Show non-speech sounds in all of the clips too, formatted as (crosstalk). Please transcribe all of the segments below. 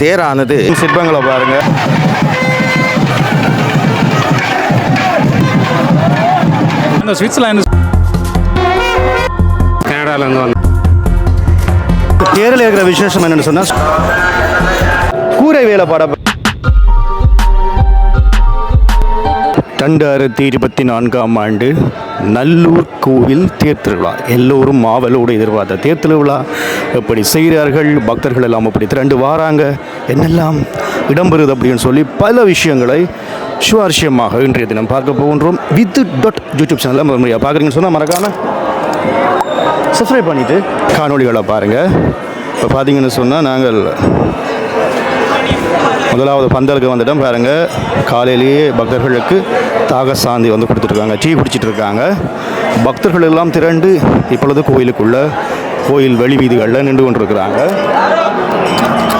தேரானது. சிற்பங்களை பாருங்க. இந்த சுவிட்சர்லாந்து கனடாலேருந்து வந்து தேரில் இருக்கிற விசேஷம் என்னன்னு சொன்னா கூரை வேலை பாட ரெண்டாயிரத்தி இருபத்தி நான்காம் ஆண்டு நல்லூர் கோவில் தேர் திருவிழா. எல்லோரும் மாவலோடு எதிர்பார்த்த தேர் திருவிழா. எப்படி செய்கிறார்கள்? பக்தர்கள் எல்லாம் அப்படி திரண்டு வாராங்க. என்னெல்லாம் இடம்பெறுது அப்படின்னு சொல்லி பல விஷயங்களை சுவாரஸ்யமாக இன்றைய தினம் பார்க்க போகின்றோம். வித் டாட் யூடியூப் சேனலில் முதன்முறையாக பார்க்குறீங்கன்னு சொன்னால் மறக்காம சப்ஸ்கிரைப் பண்ணிவிட்டு காணொளிகளை பாருங்கள் இப்போ பார்த்தீங்கன்னு சொன்னால் நாங்கள் முதலாவது பந்தலுக்கு வந்துட்டோம் பாருங்க. காலையிலேயே பக்தர்களுக்கு தாக சாந்தி வந்து கொடுத்துட்ருக்காங்க. டீ குடிச்சிட்டு இருக்காங்க பக்தர்கள் எல்லாம் திரண்டு இப்பொழுது கோயிலுக்குள்ள கோயில் வெளி வீதிகளில் நின்று கொண்டிருக்கிறாங்க.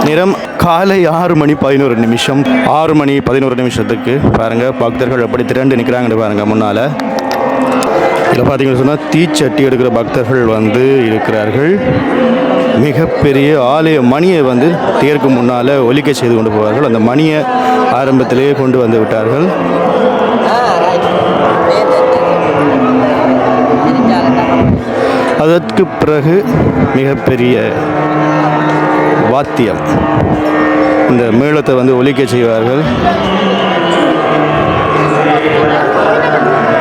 நேரம் காலை ஆறு மணி பதினோரு நிமிஷம். ஆறு மணி பதினோரு நிமிஷத்துக்கு பாருங்க பக்தர்கள் எப்படி திரண்டு நிற்கிறாங்கன்னு பாருங்க முன்னால். இதில் பார்த்தீங்கன்னு சொன்னால் தீச்சட்டி எடுக்கிற பக்தர்கள் வந்து இருக்கிறார்கள். மிகப்பெரிய ஆலய மணியை வந்து தேருக்கு முன்னால் ஒலிக்க செய்து கொண்டு போவார்கள். அந்த மணியை ஆரம்பத்திலேயே கொண்டு வந்து விட்டார்கள். அதற்கு பிறகு மிகப்பெரிய வாத்தியம். இந்த மேளத்தை வந்து ஒலிக்க செய்வார்கள்.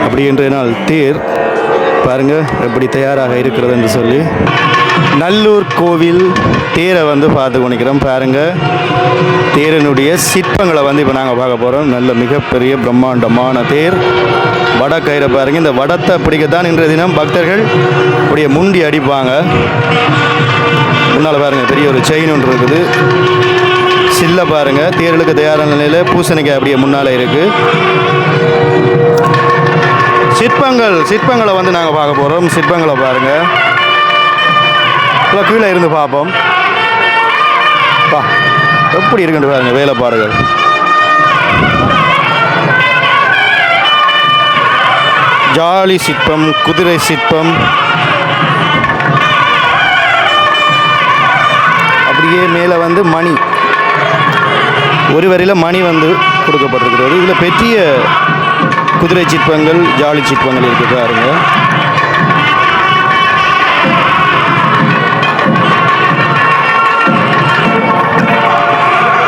அப்படி என்றனால் தேர் பாருங்க எப்படி தயாராக இருக்கிறது என்று சொல்லி. நல்லூர் கோவில் தேரை வந்து பார்த்து கொண்டிருக்கிறோம் பாருங்க. தேரினுடைய சிற்பங்களை வந்து இப்போ நாங்கள் பார்க்க போகிறோம் நல்ல மிகப்பெரிய பிரம்மாண்டமான தேர். வட கயிறை பாருங்கள் இந்த வடத்தை பிடிக்கத்தான் இன்றைய தினம் பக்தர்கள் அப்படியே முண்டி அடிப்பாங்க. முன்னால் பாருங்கள் பெரிய ஒரு செயின் ஒன்று இருக்குது. சில்ல பாருங்கள் தேர்களுக்கு தயாரான நிலையில் பூசணிக்காய் அப்படியே முன்னால் இருக்குது சிற்பங்கள் சிற்பங்களை வந்து நாங்கள் பார்க்க போகிறோம் சிற்பங்களை பாருங்கள் இல்லை கீழே இருந்து பார்ப்போம். பா எப்படி இருக்குன்னு பாருங்கள். வேலைப்பாடுகள் ஜாலி சிற்பம் குதிரை சிற்பம். அப்படியே மேலே வந்து மணி. ஒரு வரையில் மணி வந்து கொடுக்கப்பட்டிருக்கிறது. இதில் பெரிய குதிரை சிற்பங்கள் ஜாலி சிற்பங்கள் இருக்குது பாருங்க.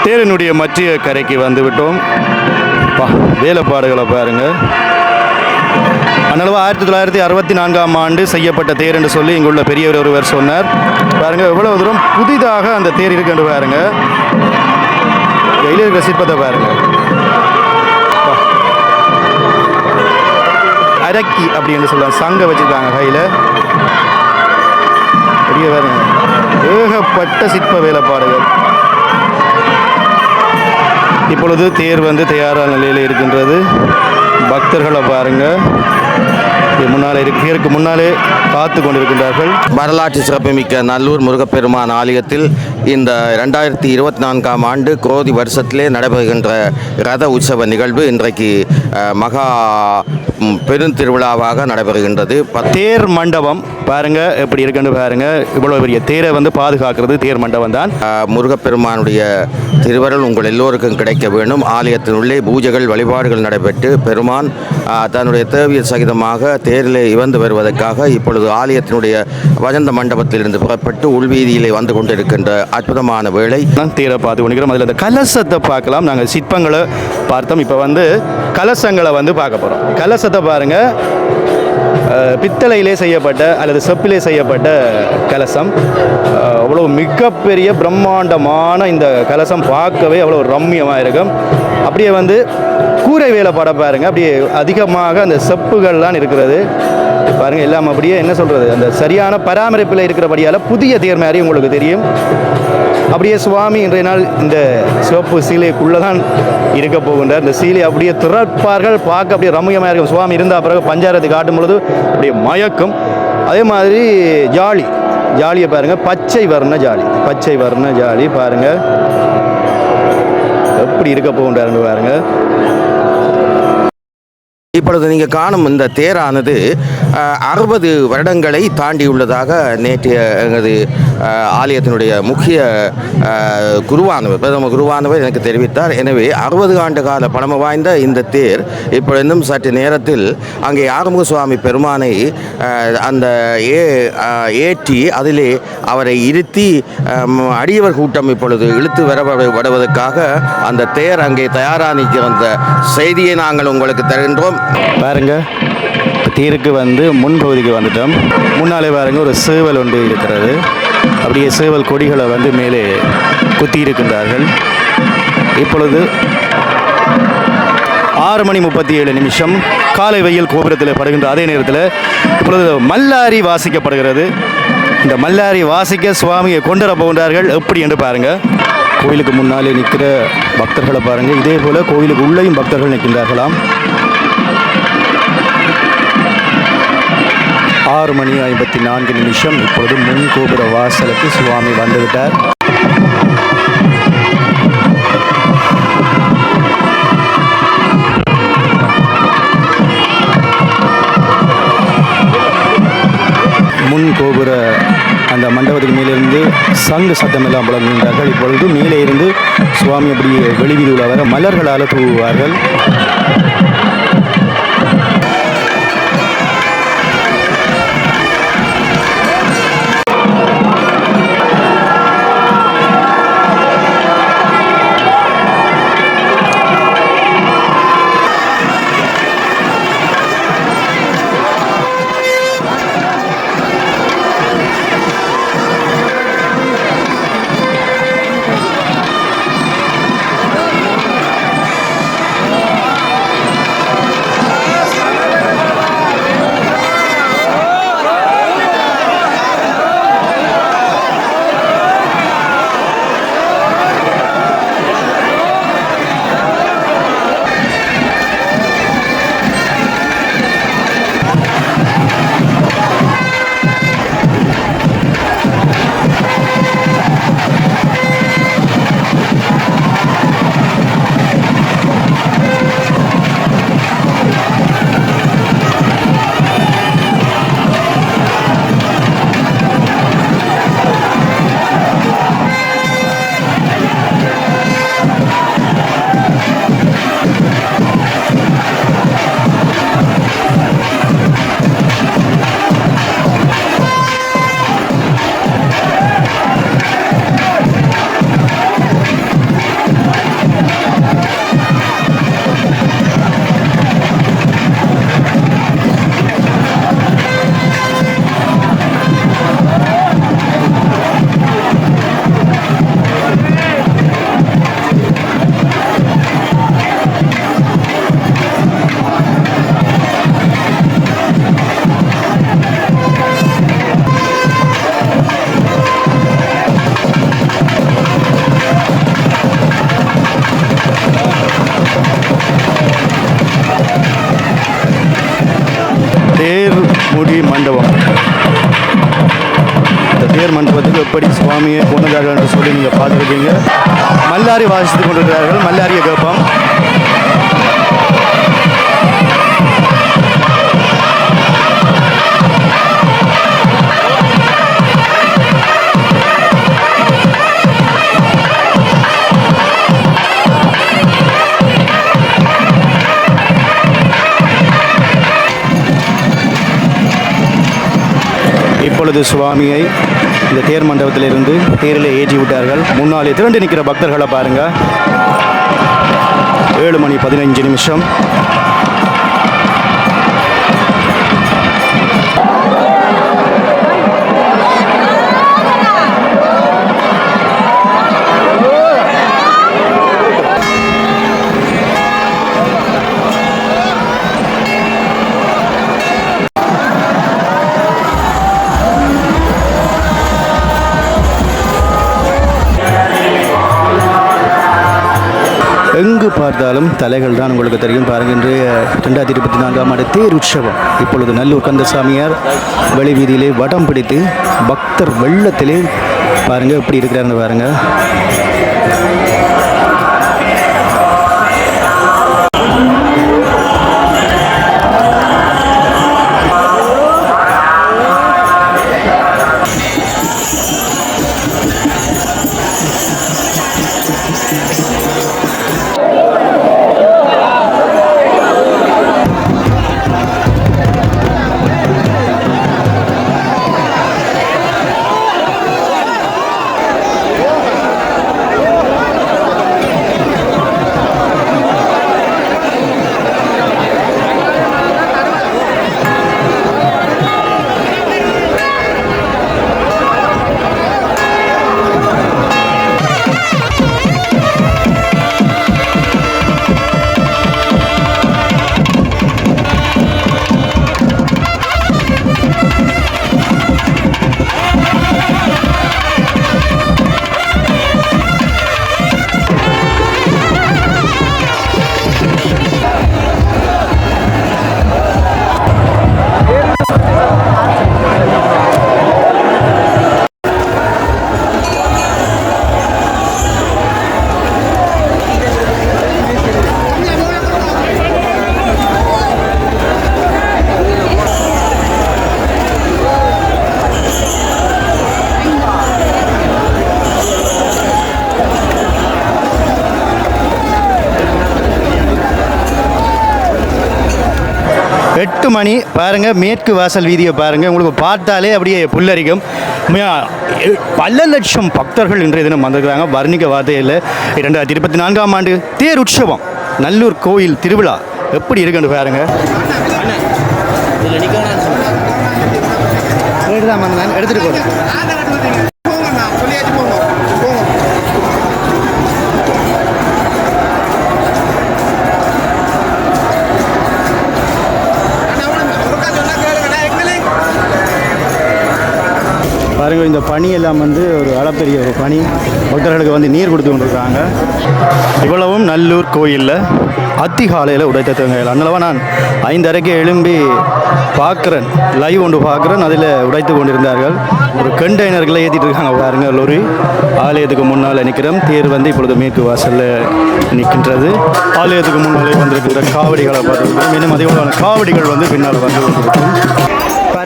தேரினுடைய மத்திய கரைக்கு வந்துவிட்டோம். பா வேலைப்பாடுகளை பாருங்க. அன்னளவு ஆயிரத்தி தொள்ளாயிரத்தி அறுபத்தி நான்காம் ஆண்டு செய்யப்பட்ட தேர் என்று சொல்லி இங்குள்ள பெரியவர் ஒருவர் சொன்னார். பாருங்க எவ்வளவு தூரம் புதிதாக அந்த தேர் இருக்குன்னு பாருங்க. கையில் இருக்கிற சிற்பத்தை பாருங்க. அரக்கி அப்படின்னு சொல்லுவாங்க. சங்க வச்சிருக்காங்க கையில். பெரிய பாருங்க. ஏகப்பட்ட சிற்ப வேலைப்பாடுகள். இப்பொழுது தேர் வந்து தயாரான நிலையில் இருக்கின்றது. பக்தர்களை பாருங்க. முன்னாலே தேருக்கு முன்னாலே காத்து கொண்டிருக்கின்றார்கள். வரலாற்று சிறப்புமிக்க நல்லூர் முருகப்பெருமான் ஆலயத்தில் இந்த ரெண்டாயிரத்தி இருபத்தி நான்காம் ஆண்டு குரோதி வருஷத்திலே நடைபெறுகின்ற ரத உற்சவ நிகழ்வு இன்றைக்கு மகா பெருந்திருவிழாவாக நடைபெறுகின்றது. தேர் மண்டபம் பாருங்க எப்படி இருக்குன்னு பாருங்க. இவ்வளவு பெரிய தேரை வந்து பாதுகாக்கிறது தேர் மண்டபம் தான். முருகப்பெருமானுடைய திருவருள் உங்கள் எல்லோருக்கும் கிடைக்க வேண்டும் ஆலயத்தினுள்ளே பூஜைகள் வழிபாடுகள் நடைபெற்று பெருமான் தன்னுடைய தேவிய சகிதமாக தேரிலே இவந்து வருவதற்காக இப்பொழுது ஆலயத்தினுடைய வசந்த மண்டபத்திலிருந்து புறப்பட்டு உள்வீதியிலே வந்து கொண்டிருக்கின்ற அற்புதமான வேலை தான் தேரை பார்த்து கொண்டிருக்கிறோம். அதில் அந்த கலசத்தை பார்க்கலாம். நாங்கள் சிற்பங்களை பார்த்தோம். இப்போ வந்து கலசங்களை வந்து பார்க்க போகிறோம் கலசத்தை பாருங்கள் பித்தளையிலே செய்யப்பட்ட அல்லது செப்பிலே செய்யப்பட்ட கலசம். அவ்வளோ மிகப்பெரிய பிரம்மாண்டமான இந்த கலசம் பார்க்கவே அவ்வளோ ரம்மியமாக இருக்கும். அப்படியே வந்து கூரை வேலை பட பாருங்க. அப்படியே அதிகமாக அந்த செப்புகள்லாம் இருக்கிறது. பாருங்கள் எல்லாம் அப்படியே என்ன சொல்கிறது அந்த சரியான பராமரிப்பில் இருக்கிறபடியால் புதிய தேர் மாதிரி உங்களுக்கு தெரியும். அப்படியே சுவாமி இன்றைய நாள் இந்த சிவப்பு சீலைக்குள்ளே தான் இருக்க போகின்றார். இந்த சீலை அப்படியே திறப்பார்கள் பார்க்க அப்படியே ரம்மியமாக இருக்கும். சுவாமி இருந்தால் பிறகு பஞ்சாரத்தை காட்டும் பொழுது அப்படியே மயக்கும். அதே மாதிரி ஜாலி. ஜாலியை பாருங்கள் பச்சை வர்ண ஜாலி. பச்சை வர்ண ஜாலி பாருங்கள் எப்படி இருக்க போகின்றாருன்னு பாருங்கள் இப்பொழுது நீங்கள் காணும் இந்த தேரானது அறுபது வருடங்களை தாண்டியுள்ளதாக நேற்றைய எனது ஆலயத்தினுடைய முக்கிய குருவானவர் பிரதம குருவானவர் எனக்கு தெரிவித்தார். எனவே அறுபது ஆண்டு கால பழமை வாய்ந்த இந்த தேர் இப்பொழுதும் சற்று நேரத்தில் அங்கே ஆறுமுக சுவாமி பெருமானை அந்த ஏ ஏற்றி அதிலே அவரை இருத்தி அடியவர் கூட்டம் இப்பொழுது இழுத்து வர வருவதற்காக அந்த தேர் அங்கே தயாராக நிற்கிற அந்த செய்தியை நாங்கள் உங்களுக்கு தருகின்றோம். பாருங்க இப்போ தேருக்கு வந்து முன்பகுதிக்கு வந்துட்டோம். முன்னாலே பாருங்க ஒரு சேவல் ஒன்று இருக்கிறது. அப்படியே சேவல் கொடிகளை வந்து மேலே குத்தி இருக்கின்றார்கள் இப்பொழுது ஆறு மணி முப்பத்தி ஏழு நிமிஷம் காலை வெயில் கோபுரத்தில் படுகின்ற அதே நேரத்தில் இப்பொழுது மல்லாரி வாசிக்கப்படுகிறது. இந்த மல்லாரி வாசிக்க சுவாமியை கொண்டு வர போகின்றார்கள். எப்படி என்று பாருங்கள் கோயிலுக்கு முன்னாலே நிற்கிற பக்தர்களை பாருங்கள் இதே போல் கோயிலுக்கு உள்ளேயும் பக்தர்கள் நிற்கின்றார்களாம். ஆறு மணி ஐம்பத்தி நான்கு நிமிஷம். இப்பொழுது முன் கோபுர வாசலுக்கு சுவாமி வந்துவிட்டார். முன் கோபுர அந்த மண்டபத்துக்கு மேலிருந்து சங்கு சத்தம் எல்லாம் புலங்குகின்றார்கள் இப்பொழுது மேலே இருந்து சுவாமி அப்படியே வெளிவீதியில் வர மலர்களால் தூவுவார்கள். இப்பொழுது சுவாமியை. இந்த தேர் மண்டபத்திலிருந்து தேரில் ஏற்றி விட்டார்கள். முன்னாலே திரண்டு நிற்கிற பக்தர்களை பாருங்க. ஏழு மணி பதினஞ்சு நிமிஷம். பார்த்தாலும் தலைகள் தான் உங்களுக்கு தெரியும் பாருங்க ரெண்டாயிரத்தி இருபத்தி நான்காம் ஆண்டு தேர் உற்சவம் இப்பொழுது நல்லூர் கந்தசாமியார் வெளி வீதியிலே வடம் பிடித்து பக்தர் வெள்ளத்திலே பாருங்க எப்படி இருக்கிறாருன்னு பாருங்க. மணி பாருங்க மேற்கு வாசல் வீதியை பாருங்க. உங்களுக்கு பார்த்தாலே அப்படியே புல்லரிக்கும். பல லட்சம் பக்தர்கள் இன்றைய தினம் வந்திருக்கிறாங்க. வர்ணிக்க வார்த்தையில் இரண்டாயிரத்தி இருபத்தி நான்காம் ஆண்டு தேர் உற்சவம் நல்லூர் கோயில் திருவிழா. எப்படி இருக்குன்னு பாருங்க. எடுத்துட்டு போறேன். பனியெல்லாம் வந்து ஒரு அளப்பெரிய ஒரு பனி பக்தர்களுக்கு வந்து நீர் கொடுத்து கொண்டிருக்காங்க இவ்வளவும் நல்லூர் கோயிலில் அத்திகாலையில் உடைத்த தேங்காயில் அதனால நான் ஐந்தரைக்கு எழும்பி பார்க்குறேன். லைவ் ஒன்று பார்க்குறேன். அதில் உடைத்து கொண்டிருந்தார்கள். ஒரு கண்டெய்னர்களை ஏற்றிட்டு இருக்காங்க பாருங்க லொரி. ஆலயத்துக்கு முன்னால் நிற்கிறோம் தேர் வந்து இப்பொழுது மேற்கு வாசலில் நிற்கின்றது ஆலயத்துக்கு முன்னாலே வந்திருக்கிற காவடிகளை பார்த்துருக்கோம் இன்னும் அதிகமான காவடிகள் வந்து பின்னால் வந்து கொண்டிருக்கும்.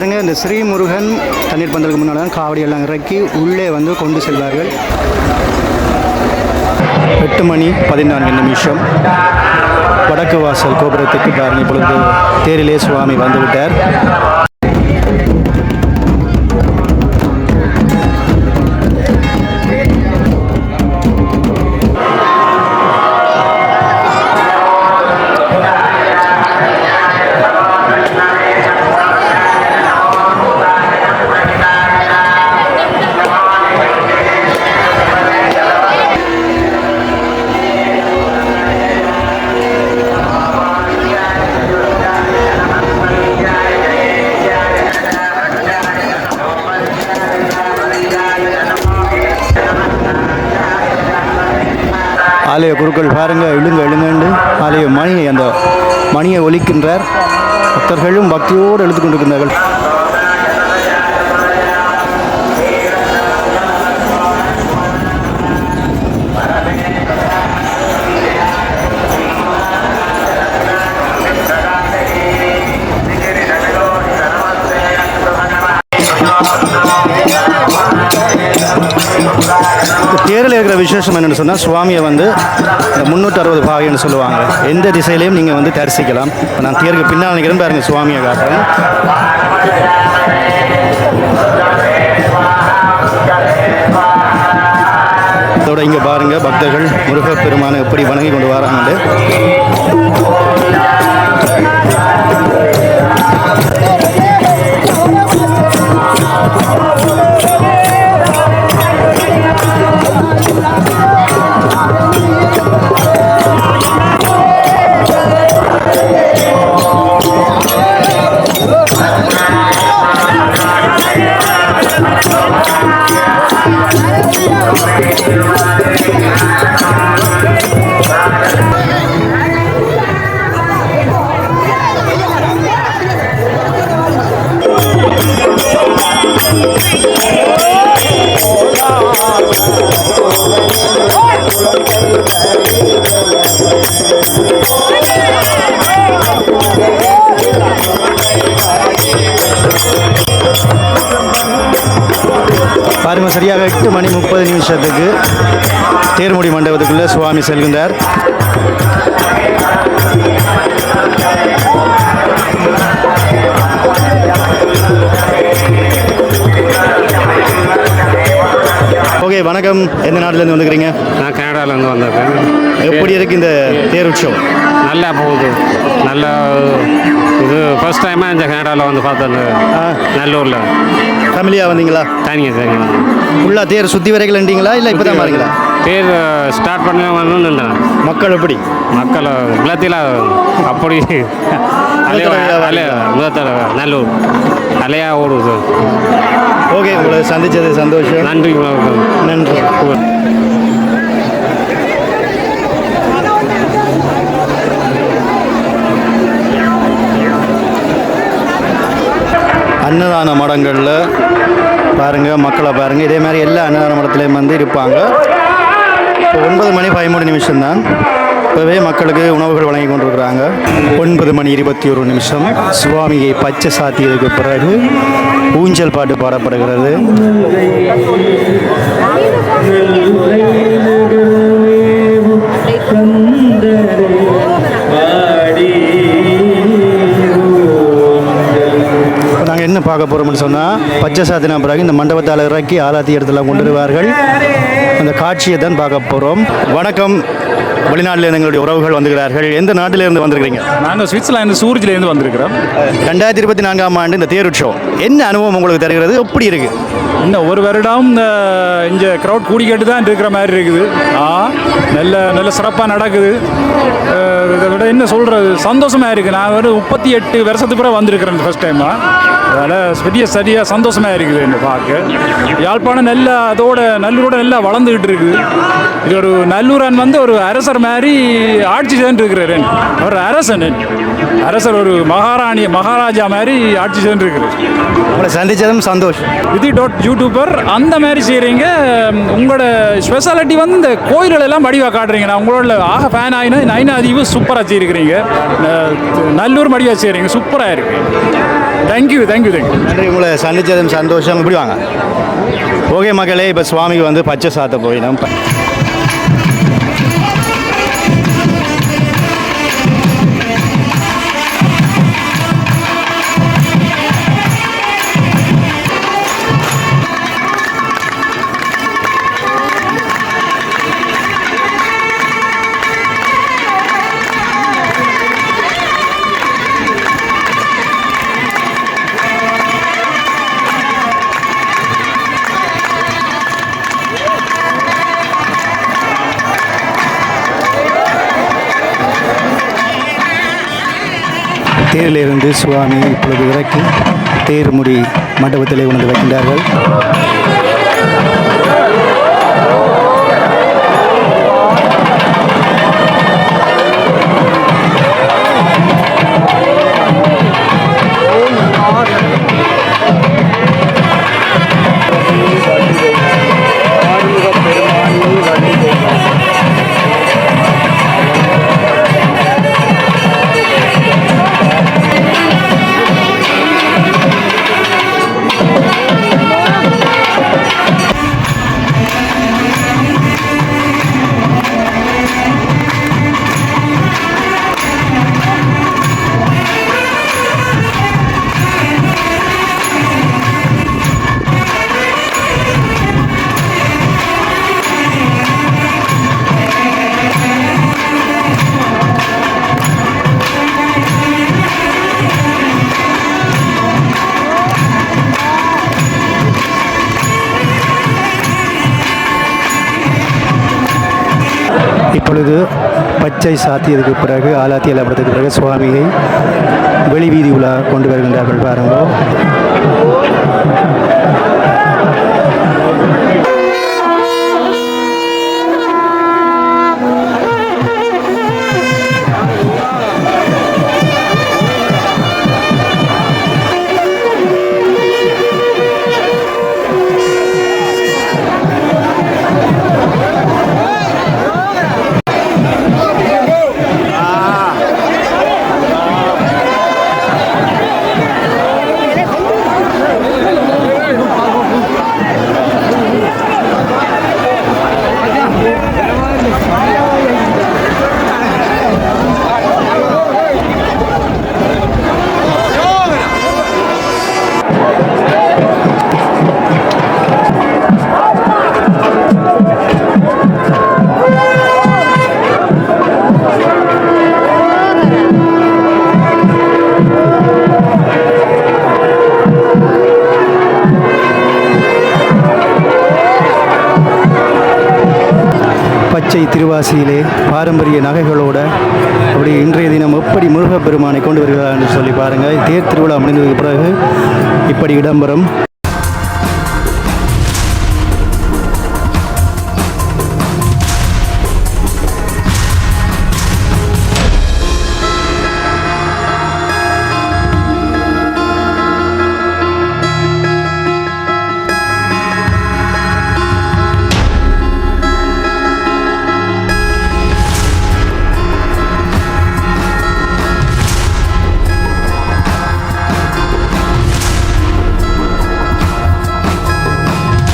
பாருங்க இந்த ஸ்ரீமுருகன் தண்ணீர் பந்தலுக்கு முன்னால் காவடி எல்லாம் இறக்கி உள்ளே வந்து கொண்டு செல்வார்கள். எட்டு மணி பதினான்கு நிமிஷம். வடக்கு வாசல் கோபுரத்துக்கு பாருங்க இப்பொழுது தேரிலே சுவாமி வந்துவிட்டார். குருக்கள் பாருங்க எழுங்க எழுங்கண்டு ஆலய மணியை அந்த மணியை ஒலிக்கின்றார். பக்தர்களும் பக்தியோடு எழுத்து கொண்டிருக்கின்றார்கள். விசேஷம் என்னென்னு சொன்னால் சுவாமியை வந்து இந்த முந்நூற்றி அறுபது பாகைன்னு சொல்லுவாங்க. எந்த திசையிலையும் நீங்கள் வந்து தரிசிக்கலாம். நான் தேருக்கு பின்னால் நிற்கிறேன் பாருங்க சுவாமியை காட்டுறேன். இதோட இங்கே பாருங்க பக்தர்கள் முருகப்பெருமானை எப்படி வணங்கி கொண்டு வராங்கன்னு. பாருங்க சரியாக எட்டு மணி முப்பது நிமிஷத்துக்கு தேர்முடி மண்டபத்துக்குள்ளே சுவாமி செல்கின்றார். ஓகே வணக்கம். எந்த நாட்டிலேருந்து வந்துக்கிறீங்க நான் கனடாலேருந்து வந்திருக்கேன். எப்படி இருக்கு இந்த தேர் உற்சவம் நல்லா போகுது. நல்ல இது ஃபர்ஸ்ட் டைமாக இந்த கனடாவில் வந்து பார்த்தது ஆ. நல்லூரில். ஃபேமிலியாக வந்தீங்களா தனிங்க தனிங்க ஃபுல்லாக தேர் சுற்றி வரைக்கலன்றீங்களா? இல்லை இப்போ தான் பாருங்களா பேர் ஸ்டார்ட் பண்ண வந்து மக்கள் எப்படி? மக்கள் எல்லாத்தில அப்படி. (laughs) நல்லூர். அலையா ஓடுது. ஓகே உங்களை சந்திச்சது சந்தோஷம். நன்றி. நன்றி. அன்னதான மடங்களில் பாருங்கள் மக்களை பாருங்கள் இதே மாதிரி எல்லா அன்னதான மடத்துலேயும் வந்து இருப்பாங்க. இப்போ ஒன்பது மணி பதிமூணு நிமிஷம் தான் இப்போவே மக்களுக்கு உணவுகள் வழங்கி கொண்டிருக்கிறாங்க. ஒன்பது மணி இருபத்தி ஒரு நிமிஷம். சுவாமியை பச்சை சாத்தியதுக்கு பிறகு ஊஞ்சல் பாட்டு பாடப்படுகிறது. பார்க்க போகிறோம்னு சொன்னால் பச்சை சாத்தின பிறகு இந்த மண்டபத்தால் இறக்கி ஆலாத்தி இடத்துல கொண்டு வருவார்கள் அந்த காட்சியை தான் பார்க்க போகிறோம் வணக்கம். வெளிநாட்டில் எங்களுடைய உறவுகள் வந்துகிறார்கள் எந்த நாட்டிலிருந்து வந்திருக்கிறீங்க? நாங்கள் சுவிட்சர்லாந்து சூரிஜிலேருந்து வந்திருக்கிறோம். ரெண்டாயிரத்தி இருபத்தி நான்காம் ஆண்டு இந்த தேர் உற்சவம் என்ன அனுபவம் உங்களுக்கு தருகிறது? எப்படி இருக்கு? இன்னும் ஒரு வருடம் இந்த இங்கே க்ரௌட் கூடிக்கிட்டு தான் இருக்கிற மாதிரி இருக்குது. ஆ நல்ல நல்ல சிறப்பாக நடக்குது. இதை விட என்ன சொல்கிறது சந்தோஷமாக இருக்குது நான் ஒரு முப்பத்தி எட்டு வருஷத்துக்கு பிறகு வந்திருக்கிறேன் ஃபஸ்ட் டைமாக அதனால் பெரிய சரியாக சந்தோஷமாக இருக்குது என்ன பார்க்க யாழ்ப்பாணம் நல்ல அதோட நல்லூரோட நல்லா வளர்ந்துக்கிட்டு இருக்குது. இது ஒரு நல்லூரன் வந்து ஒரு அரசர் மாதிரி ஆட்சி செய்துட்டு இருக்கிறார். அவர் அரசன். அரசர் ஒரு மகாராணி மகாராஜா மாதிரி ஆட்சி இருக்கிறார் உங்களை சந்திச்சதும் சந்தோஷம். விதி டாட் யூடியூபர் அந்த மாதிரி செய்கிறீங்க உங்களோட ஸ்பெஷாலிட்டி வந்து இந்த கோயில்கள் எல்லாம் வடிவாக காட்டுறீங்க. நான் உங்களோட ஆக ஃபேன் ஆகினா நைனாதீவு சூப்பராக செய்திருக்கிறீங்க. அஹ் நல்லூர் வடிவாக செய்கிறீங்க சூப்பராக இருக்கு. தேங்க்யூ தேங்க்யூ தேங்க்யூ நன்றி. உங்களை சந்திச்சதும் சந்தோஷம். இப்படி வாங்க. ஓகே மக்களே இப்போ சுவாமிக்கு வந்து பச்சை சாத்த போயிடும். தேரிலிருந்து சுவாமி இப்பொழுது இறக்கி தேர் முடி மண்டபத்திலே உணர்ந்து வைக்கின்றார்கள். பச்சை சாத்தியதுக்கு பிறகு ஆலாத்தி அலப்படத்துக்கு பிறகு சுவாமியை வெளி வீதி உலா கொண்டு வருகின்றார்கள் பாருங்கள். பச்சை பாரம்பரிய நகைகளோட அப்படி இன்றைய தினம் எப்படி முருகப்பெருமானை கொண்டு வருகிறார் என்று சொல்லி பாருங்கள். தேர் திருவிழா முடிந்ததுக்கு பிறகு இப்படி இடம்பெறும்.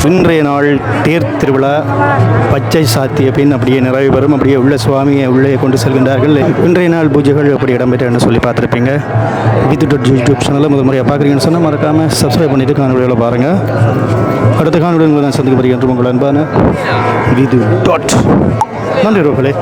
இன்றைய நாள் தேர் திருவிழா பச்சை சாத்திய பின் அப்படியே நிறைவு பெறும். அப்படியே உள்ள சுவாமியை உள்ளே கொண்டு செல்கின்றார்கள். இன்றைய நாள் பூஜைகள் எப்படி இடம்பெற்றன்னு சொல்லி பார்த்துருப்பீங்க. வித்து டாட் யூடியூப் சேனலில் முதல் முறையாக பார்க்குறீங்கன்னு சொன்னால் மறக்காமல் சப்ஸ்கிரைப் பண்ணிவிட்டு காணொலியில் பாருங்கள் அடுத்த காணொலியில் நான் சந்திக்கப்படுகின்ற உங்கள் அன்பான விது டாட் நன்றி ரோகலே